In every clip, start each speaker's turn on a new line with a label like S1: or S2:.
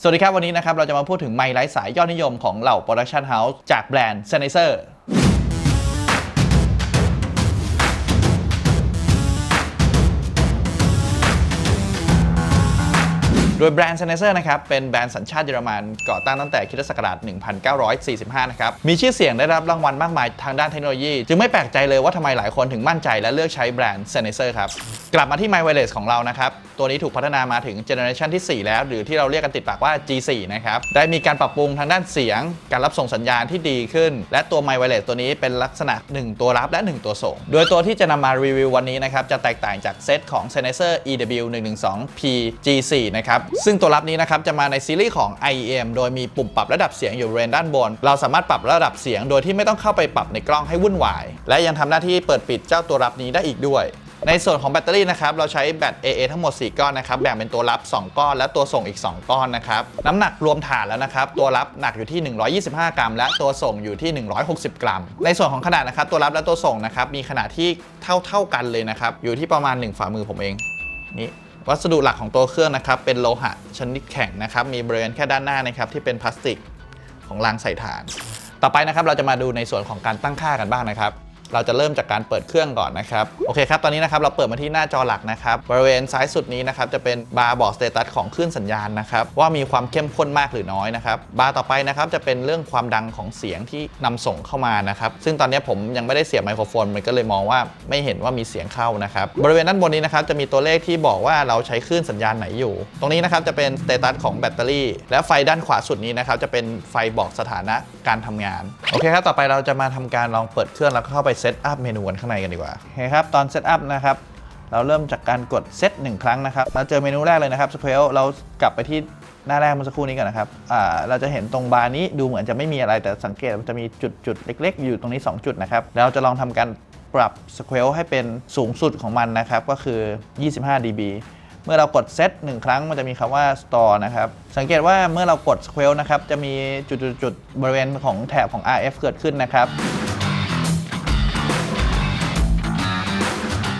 S1: สวัสดีครับ วันนี้นะครับ เราจะมาพูดถึงไมค์ไร้สายยอดนิยมของเหล่าโปรดักชันเฮาส์จากแบรนด์เซนเซอร์ โดยแบรนด์ Sennheiser นะครับ เป็นแบรนด์สัญชาติเยอรมันก่อตั้งตั้งแต่คริสตศักราช 1945 นะครับ มีชื่อเสียงได้รับรางวัลมากมายทางด้านเทคโนโลยี จึงไม่แปลกใจเลยว่าทำไมหลายคนถึงมั่นใจและเลือกใช้แบรนด์ Sennheiser ครับ กลับมาที่ My Wireless ของเรานะครับ ตัวนี้ถูกพัฒนามาถึงเจเนอเรชันที่ 4 แล้ว หรือที่เราเรียกกันติดปากว่า G4 นะครับ ได้มีการปรับปรุงทางด้านเสียง การรับส่งสัญญาณที่ดีขึ้น และตัว My Wireless ตัวนี้เป็นลักษณะ 1 ตัวรับและ 1 ตัวส่ง โดยตัวที่จะนำมารีวิววันนี้นะครับจะแตกต่างจากเซตของ Sennheiser EW112P G4 นะครับซึ่งตัวรับนี้นะครับจะมาในซีรีส์ของ IEM โดยมีปุ่มปรับระดับเสียงอยู่บริเวณด้านบน เราสามารถปรับระดับเสียง โดยที่ไม่ต้องเข้าไปปรับในกล้องให้วุ่นวาย และยังทำหน้าที่เปิดปิดเจ้าตัวรับนี้ได้อีกด้วยในส่วนของแบตเตอรี่นะครับ เราใช้แบต AA ทั้งหมด 4 ก้อนนะครับ แบ่งเป็นตัวรับ 2 ก้อน และตัวส่งอีก 2 ก้อนนะครับ น้ำหนักรวมฐานแล้วนะครับ ตัวรับหนักอยู่ที่ 125 กรัม และตัวส่งอยู่ที่ 160 กรัม ในส่วนของขนาดนะครับ ตัวรับและตัวส่งนะครับ มีขนาดที่เท่าเท่ากันเลยนะครับ อยู่ที่ประมาณ 1 ฝ่ามือผมเอง นี่ วัสดุหลักของตัวเครื่องนะครับเป็นโลหะชนิดแข็งนะครับมีบริเวณแค่ด้านหน้านะครับที่เป็นพลาสติกของรางใส่ฐาน ต่อไปนะครับเราจะมาดูในส่วนของการตั้งค่ากันบ้างนะครับ เราจะเริ่มจากการเปิดเครื่องก่อนนะครับโอเคครับตอนนี้นะครับเราเปิดมาที่หน้าจอหลักนะครับบริเวณซ้ายสุดนี้นะครับจะเป็นบาร์บอกสเตตัสของคลื่นสัญญาณนะครับว่ามีความเข้มข้นมากหรือน้อยนะครับบาร์ต่อไปนะครับจะเป็นเรื่องความดังของเสียงที่นำส่งเข้ามานะครับซึ่งตอนนี้ผมยังไม่ได้เสียบไมโครโฟนมันก็เลยมองว่าไม่เห็นว่ามีเสียงเข้านะครับบริเวณด้านบนนี้นะครับจะมีตัวเลขที่บอกว่าเราใช้คลื่นสัญญาณไหนอยู่ ตรงนี้นะครับจะเป็นสเตตัสของแบตเตอรี่ และไฟด้านขวาสุดนี้นะครับจะเป็นไฟบอกสถานะการทำงานโอเคครับต่อไปเราจะมาทำการลองเปิดเครื่องแล้วเข้าไปเซตอัพเมนูกันข้างในกันดีกว่าโอเคครับตอนเซตอัพนะครับเราเริ่มจากการกดเซตหนึ่งครั้งนะครับเราเจอเมนูแรกเลยนะครับ Square เรากลับไปที่หน้าแรกเมื่อสักครู่นี้กันนะครับอ่าเราจะเห็นตรงบาร์นี้ดูเหมือนจะไม่มีอะไรแต่สังเกตมันจะมีจุดจุดๆเล็ก ๆ อยู่ตรงนี้ 2 จุดนะครับแล้วเราจะลองทำการปรับ Square ให้เป็นสูงสุดของมันนะครับก็คือ 25 dB เมื่อเรากดเซตหนึ่งครั้งมันจะมีคำว่า store นะครับ สังเกตว่าเมื่อเรากด Square นะครับ จะมีจุดๆๆบริเวณของแถบของ RF เกิดขึ้นนะครับ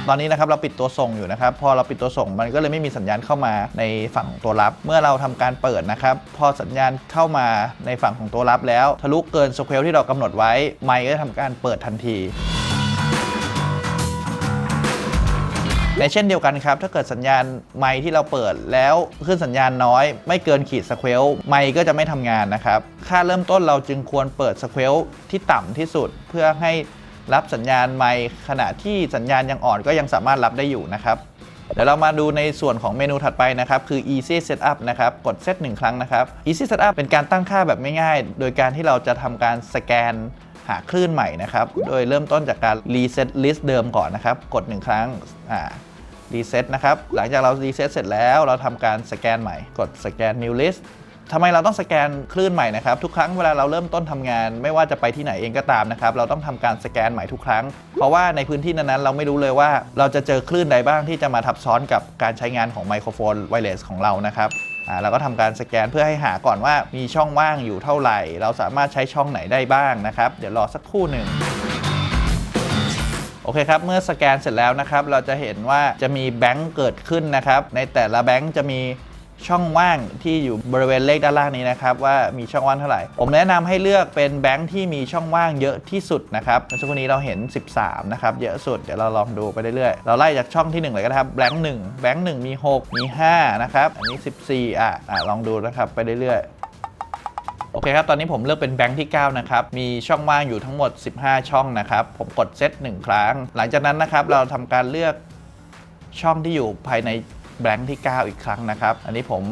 S1: ตอนนี้นะครับเราปิดตัวส่งอยู่นะครับ พอเราปิดตัวส่งมันก็เลยไม่มีสัญญาณเข้ามาในฝั่งตัวรับ เมื่อเราทำการเปิดนะครับ พอสัญญาณเข้ามาในฝั่งของตัวรับแล้ว ทะลุเกินสเควลที่เรากำหนดไว้ ไมค์ก็จะทำการเปิดทันทีในเช่นเดียวกันครับ ถ้าเกิดสัญญาณไมค์ที่เราเปิดแล้วขึ้นสัญญาณน้อย ไม่เกินขีดสเควลไมค์ก็จะไม่ทำงานนะครับ ค่าเริ่มต้นเราจึงควรเปิดสเควลที่ต่ำที่สุดเพื่อให้ รับสัญญาณไมค์ขณะที่สัญญาณยังอ่อนก็ยังสามารถรับได้อยู่นะครับเดี๋ยวเรามาดูในส่วนของเมนูถัดไปนะครับ คือ easy setup นะครับ กดเซตหนึ่งครั้งนะครับ easy setup เป็นการตั้งค่าแบบง่ายๆ โดยการที่เราจะทำการสแกนหาคลื่นใหม่นะครับ โดยเริ่มต้นจากการ reset list เดิมก่อนนะครับ กด 1 ครั้ง อ่ารีเซ็ตนะครับ หลังจากเรารีเซ็ตเสร็จแล้ว เราทำการสแกนใหม่ กดสแกน new list ทำไมเราต้องสแกนคลื่นใหม่นะครับทุกครั้งเวลาเราเริ่มต้นทำงาน ไม่ว่าจะไปที่ไหนเองก็ตามนะครับเราต้องทำการสแกนใหม่ทุกครั้ง เพราะว่าในพื้นที่นั้นๆเราไม่รู้เลยว่าเราจะเจอคลื่นใดบ้างที่จะมาทับซ้อนกับการใช้งานของไมโครโฟนไวเลสของเรานะครับอ่าเราก็ทำการสแกนเพื่อให้หาก่อนว่ามีช่องว่างอยู่เท่าไหร่ เราสามารถใช้ช่องไหนได้บ้างนะครับ เดี๋ยวรอสักครู่หนึ่งโอเคครับ เมื่อสแกนเสร็จแล้วนะครับ เราจะเห็นว่าจะมีแบงก์เกิดขึ้นนะครับ ในแต่ละแบงก์จะมี ช่องว่างที่อยู่บริเวณเลขด้านล่างนี้นะครับ ว่ามีช่องว่างเท่าไหร่ ผมแนะนำให้เลือกเป็นแบงก์ที่มีช่องว่างเยอะที่สุดนะครับเมื่อสักครู่นี้เราเห็น 13 นะครับ เยอะสุด เดี๋ยวเราลองดูไปเรื่อยๆ เราไล่จากช่องที่ 1 เลยก็ได้ครับ แบงก์1แบงก์1มี 6 มี 5 นะครับ อันนี้ 14 อะอะลองดูนะครับไปเรื่อยๆโอเคครับ ตอนนี้ผมเลือกเป็นแบงค์ที่ 9 นะครับ มีช่องว่างอยู่ทั้งหมด 15 ช่องนะครับ ผมกดเซต1ครั้ง หลังจากนั้นนะครับ เราทำการเลือกช่องที่อยู่ภายใน แบงค์ที่ 9 อีกครั้งนะครับ อันนี้ผม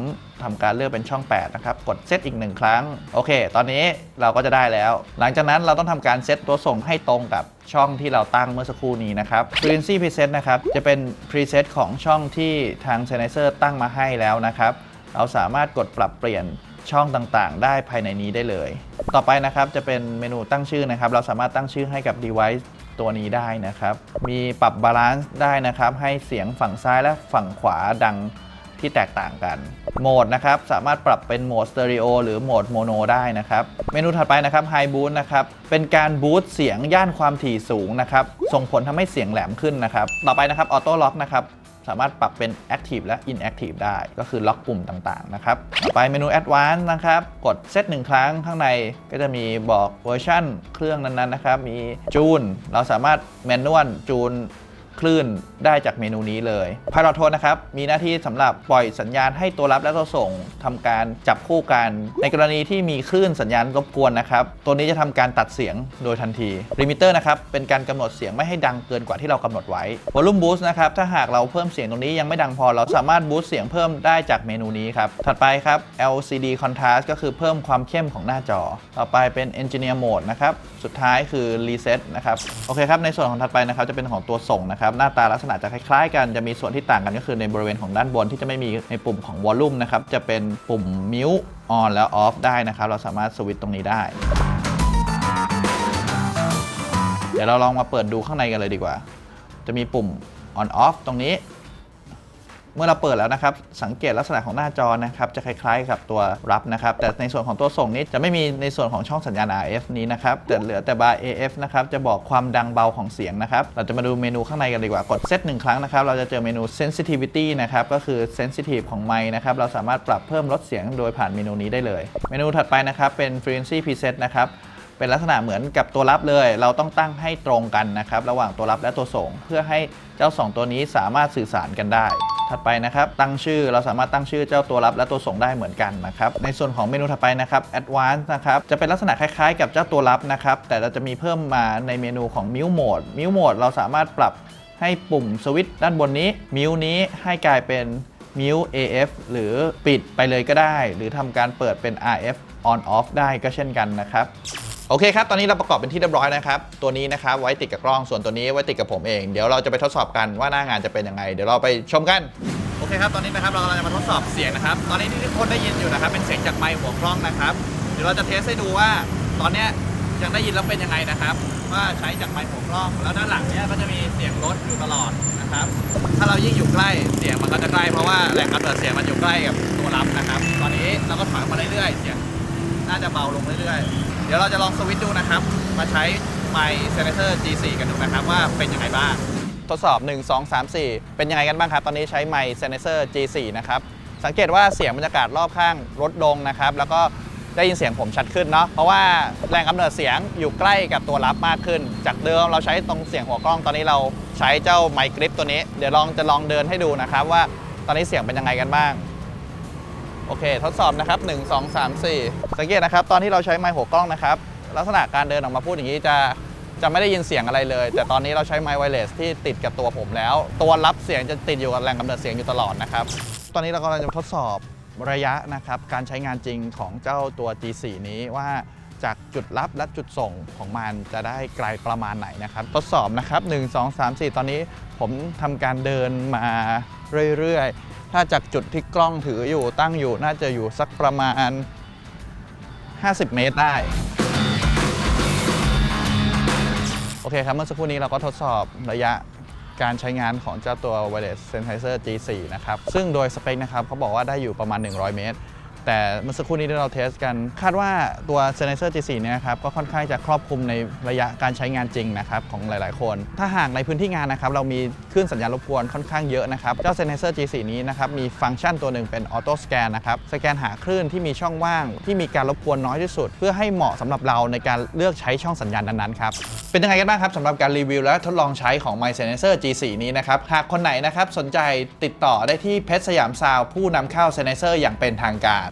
S1: ทำการเลือกเป็นช่อง 8 นะครับ กดเซตอีก 1 ครั้ง โอเค ตอนนี้เราก็จะได้แล้ว หลังจากนั้นเราต้องทำการเซตตัวส่งให้ตรงกับช่องที่เราตั้งเมื่อสักครู่นี้นะครับ Frequency Preset นะครับ จะเป็น preset ของช่องที่ทาง s e n i z e r ตั้งมาให้แล้วนะครับ เราสามารถกดปรับเปลี่ยนช่องต่างๆ ได้ภายในนี้ได้เลย ต่อไปนะครับจะเป็นเมนูตั้งชื่อนะครับ เราสามารถตั้งชื่อให้กับ device ตัวนี้ได้นะครับ มีปรับบาลานซ์ได้นะครับ ให้เสียงฝั่งซ้ายและฝั่งขวาดังที่แตกต่างกัน โหมดนะครับ สามารถปรับเป็นโหมดสเตอริโอหรือโหมดโมโนได้นะครับ เมนูถัดไปนะครับไฮบูส์นะครับ เป็นการบูสต์เสียงย่านความถี่สูงนะครับ ส่งผลทำให้เสียงแหลมขึ้นนะครับ ต่อไปนะครับออโต้ล็อกนะครับ สามารถปรับเป็น Active และ Inactive ได้ ก็คือล็อกปุ่มต่างๆนะครับต่อไปเมนู Advanced นะครับ กดเซตหนึ่งครั้งข้างในก็จะมีบอกเวอร์ชันเครื่องนั้นๆนะครับ มีจูน เราสามารถแมนนวลจูน คลื่นได้จากเมนูนี้เลย Pilot Tone นะครับ มีหน้าที่สำหรับปล่อยสัญญาณให้ตัวรับและตัวส่งทำการจับคู่กัน ในกรณีที่มีคลื่นสัญญาณรบกวนนะครับ ตัวนี้จะทำการตัดเสียงโดยทันที Limiter นะครับเป็นการกำหนดเสียงไม่ให้ดังเกินกว่าที่เรากำหนดไว้ Volume Boost นะครับถ้าหากเราเพิ่มเสียงตรงนี้ยังไม่ดังพอ เราสามารถบูสต์เสียงเพิ่มได้จากเมนูนี้ครับถัดไปครับ LCD Contrast ก็คือเพิ่มความเข้มของหน้าจอ ต่อไปเป็น Engineer Mode นะครับสุดท้ายคือ Reset นะครับโอเคครับในส่วนของถัดไปนะครับจะเป็นของตัวส่งนะครับหน้าตาลักษณะจะคล้ายๆ กันจะมีส่วนที่ต่างกันก็คือในบริเวณของด้านบนที่จะไม่มีในปุ่มของวอลลุ่มนะครับจะเป็นปุ่มมิวออนแล้วออฟได้นะครับเราสามารถสวิตช์ตรงนี้ได้ เดี๋ยวเราลองมาเปิดดูข้างในกันเลยดีกว่า จะมีปุ่ม on off ตรงนี้ เมื่อเราเปิดแล้วนะครับ สังเกตลักษณะของหน้าจอนะครับ จะคล้ายๆ กับตัวรับนะครับ แต่ในส่วนของตัวส่งนี้จะไม่มีในส่วนของช่องสัญญาณ RF นี้นะครับแต่เหลือแต่บาร์ AF นะครับ จะบอกความดังเบาของเสียงนะครับ เราจะมาดูเมนูข้างในกันดีกว่า กดเซตหนึ่งครั้งนะครับ เราจะเจอเมนู sensitivity นะครับ ก็คือ sensitive ของไมค์นะครับ เราสามารถปรับเพิ่มลดเสียงโดยผ่านเมนูนี้ได้เลย เมนูถัดไปนะครับ เป็น frequency preset นะครับเป็นลักษณะเหมือนกับตัวรับเลย เราต้องตั้งให้ตรงกันนะครับ ระหว่างตัวรับและตัวส่ง เพื่อให้เจ้า 2 ตัวนี้สามารถสื่อสารกันได้ ถัดไปนะครับตั้งชื่อเราสามารถตั้งชื่อเจ้าตัวรับและตัวส่งได้เหมือนกันนะครับในส่วนของเมนูถัดไปนะครับ Advanced นะครับจะเป็นลักษณะคล้ายๆ กับเจ้าตัวรับนะครับแต่เราจะมีเพิ่มมาในเมนูของ Mute Mode Mute Mode เราสามารถปรับให้ปุ่มสวิตช์ด้านบนนี้ Mute นี้ให้กลายเป็น Mute AF หรือปิดไปเลยก็ได้ หรือทำการเปิดเป็น RF on off ได้ก็เช่นกันนะครับ โอเคครับ ตอนนี้เราประกอบเป็นที่เรียบร้อยนะครับ ตัวนี้นะครับไว้ติดกับกล้อง ส่วนตัวนี้ไว้ติดกับผมเอง เดี๋ยวเราจะไปทดสอบกันว่าหน้างานจะเป็นยังไง เดี๋ยวเราไปชมกัน โอเคครับ ตอนนี้นะครับเรากำลังจะมาทดสอบเสียงนะครับ ตอนนี้ที่ทุกคนได้ยินอยู่นะครับ เป็นเสียงจากไมค์หัวกล้องนะครับ เดี๋ยวเราจะเทสให้ดูว่า ตอนนี้ยังได้ยินแล้วเป็นยังไงนะครับ ว่าใช้จากไมค์หัวกล้อง แล้วด้านหลังเนี้ยก็จะมีเสียงรถอยู่ตลอดนะครับ ถ้าเรายิ่งอยู่ใกล้เสียงมันก็จะใกล้เพราะว่าแหล่งกำเนิดเสียงมันอยู่ใกล้กับตัวรับนะครับ ตอนนี้เราก็ถอยมาเรื่อยๆ เสียงน่าจะเบาลงเรื่อยๆ เดี๋ยวเราจะลองสวิตช์ดูนะครับ มาใช้ไมค์เซนเซอร์ G4 กันดูนะครับว่าเป็นยังไงบ้าง ทดสอบ 1 2 3 4 เป็นยังไงกันบ้างครับ ตอนนี้ใช้ไมค์เซนเซอร์ G4 นะครับ สังเกตว่าเสียงบรรยากาศรอบข้างลดลงนะครับ แล้วก็ได้ยินเสียงผมชัดขึ้นเนาะ เพราะว่าแรงกำเนิดเสียงอยู่ใกล้กับตัวรับมากขึ้น จากเดิมเราใช้ตรงเสียงหัวกล้อง ตอนนี้เราใช้เจ้าไมค์กริปตัวนี้ เดี๋ยวลองจะลองเดินให้ดูนะครับว่าตอนนี้เสียงเป็นยังไงกันบ้าง โอเค ทดสอบนะครับ 1 2 3 4 สังเกตนะครับ ตอนที่เราใช้ไมค์หัวกล้องนะครับ ลักษณะการเดินออกมาพูดอย่างนี้จะจะไม่ได้ยินเสียงอะไรเลย แต่ตอนนี้เราใช้ไมค์ไวเลสที่ติดกับตัวผมแล้ว ตัวรับเสียงจะติดอยู่กับแหล่งกำเนิดเสียงอยู่ตลอดนะครับ ตอนนี้เรากำลังจะทดสอบระยะนะครับ การใช้งานจริงของเจ้าตัว G4 นี้ว่าจากจุดรับและจุดส่งของมันจะได้ไกลประมาณไหนนะครับ ทดสอบนะครับ 1 2 3 4 ตอนนี้ผมทำการเดินมาเรื่อยๆ ถ้าจากจุดที่กล้องถืออยู่ตั้งอยู่น่าจะอยู่สักประมาณ 50 เมตรได้ โอเคครับเมื่อสักครู่นี้เราก็ทดสอบระยะการใช้งานของเจ้าตัว Wireless Sennheiser G4 นะครับ ซึ่งโดยสเปคนะครับเขาบอกว่าได้อยู่ประมาณ 100 เมตร แต่เมื่อสักครู่นี้ที่เราเทสกัน คาดว่าตัว Sennheiser G4 เนี่ยนะครับก็ค่อนข้างจะครอบคลุมในระยะการใช้งานจริงนะครับของหลาย ๆ คน ถ้าหากในพื้นที่งานนะครับเรามีคลื่นสัญญาณรบกวนค่อนข้างเยอะนะครับเจ้า Sennheiser G4 นี้นะครับมีฟังก์ชันตัวหนึ่งเป็น Auto Scan นะครับสแกนหาคลื่นที่มีช่องว่าง ที่มีการรบกวนน้อยที่สุด เพื่อให้เหมาะสำหรับเราในการเลือกใช้ช่องสัญญาณนั้น ๆ ครับ เป็นยังไงกันบ้างครับสำหรับการรีวิวและทดลองใช้ของ My Sennheiser G4 นี้นะครับหากคนไหนนะครับสนใจติดต่อได้ที่เพชรสยามซาวผู้นำเข้า Sennheiser อย่างเป็นทางการ